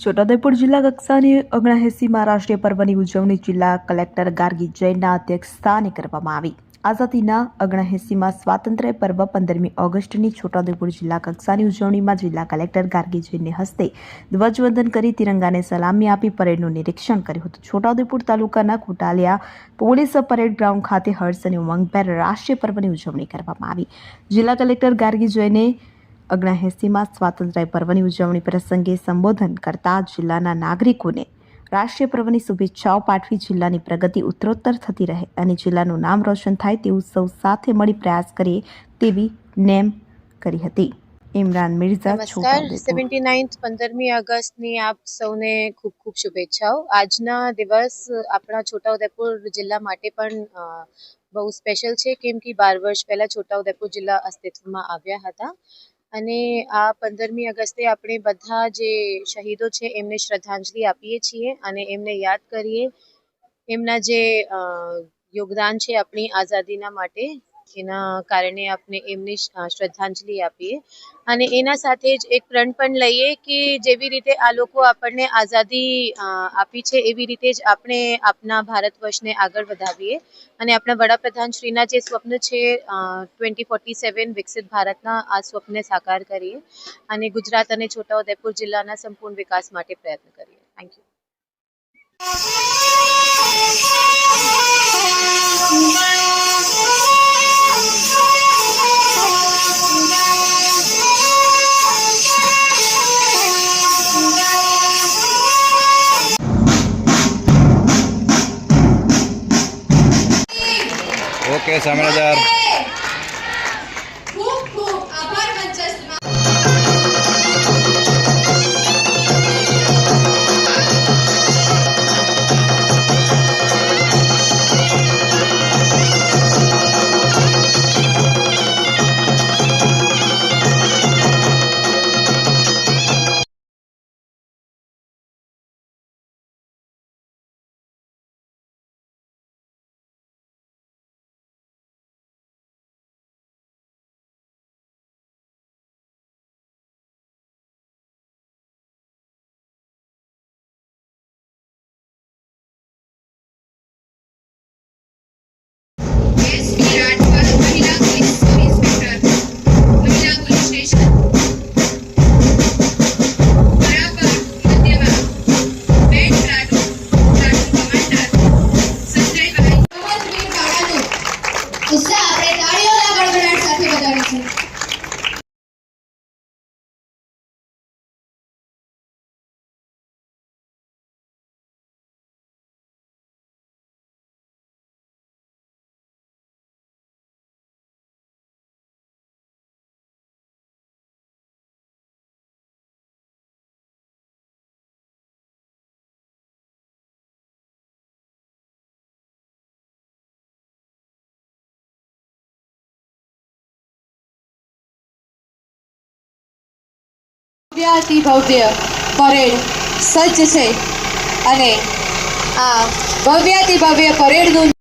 છોટાઉદેપુર જિલ્લા કક્ષાની ઓગણએંસીમાં રાષ્ટ્રીય પર્વની ઉજવણી જિલ્લા કલેક્ટર ગાર્ગી જૈનના અધ્યક્ષ સ્થાને કરવામાં આવી. આઝાદીના ઓગણએંસીમાં સ્વાતંત્ર્ય પર્વ પંદરમી ઓગસ્ટની છોટાઉદેપુર જિલ્લા કક્ષાની ઉજવણીમાં જિલ્લા કલેક્ટર ગાર્ગી જૈનને હસ્તે ધ્વજવંદન કરી તિરંગાને સલામી આપી પરેડનું નિરીક્ષણ કર્યું હતું. છોટાઉદેપુર તાલુકાના કુટાલિયા પોલીસ પરેડ ગ્રાઉન્ડ ખાતે હર્ષ અને ઉમંગભેર રાષ્ટ્રીય પર્વની ઉજવણી કરવામાં આવી. જિલ્લા કલેક્ટર ગાર્ગી જૈને ઓગણએંસીમાં સ્વાતંત્ર્ય પર્વની ઉજવણી પ્રસંગે સંબોધન કરતા જિલ્લાના નાગરિકોને રાષ્ટ્રીય પર્વની શુભેચ્છાઓ પાઠવી જિલ્લાની પ્રગતિ ઉત્તરોત્તર થતી રહે અને જિલ્લાનું નામ રોશન થાય તેવું સૌ સાથે મળી પ્રયાસ કરીએ તેવી નેમ કરી હતી. ઇમરાન મિર્ઝા નમસ્કાર. સેવન્ટી નાઇન્થ પંદરમી ઓગસ્ટની આપ સૌને ખૂબ ખૂબ શુભેચ્છાઓ. આજના દિવસ આપણા છોટાઉદેપુર જિલ્લા માટે પણ બહુ સ્પેશિયલ છે. કેમ કે બાર વર્ષ પહેલાં છોટાઉદેપુર જિલ્લા અસ્તિત્વમાં આવ્યા હતા. અને આ પંદરમી ઓગસ્ટે આપણે બધા જે શહીદો છે, એમને શ્રદ્ધાંજલિ આપીએ છીએ અને એમને યાદ કરીએ. એમના જે યોગદાન છે, આપણી આઝાદીના માટે. એના કારણે આપણે એમને શ્રદ્ધાંજલિ આપીએ. અને એના સાથે જ એક પ્રણ પણ લઈએ કે જેવી રીતે આ લોકો આપણને આઝાદી આપી છે, એવી રીતે જ આપણે આપણા ભારત વર્ષને આગળ વધાવીએ. અને આપણા વડાપ્રધાન શ્રીના જે સ્વપ્ન છે ટ્વેન્ટી ફોર્ટી સેવન વિકસિત ભારતના, આ સ્વપ્નને સાકાર કરીએ. અને ગુજરાત અને છોટાઉદેપુર જિલ્લાના સંપૂર્ણ વિકાસ માટે પ્રયત્ન કરીએ. થેન્ક યુ ઓકે સામેદાર Yes. ભવ્યાતિ ભવ્ય પરેડ સજ્જ છે. અને આ ભવ્યાતિ ભવ્ય પરેડનું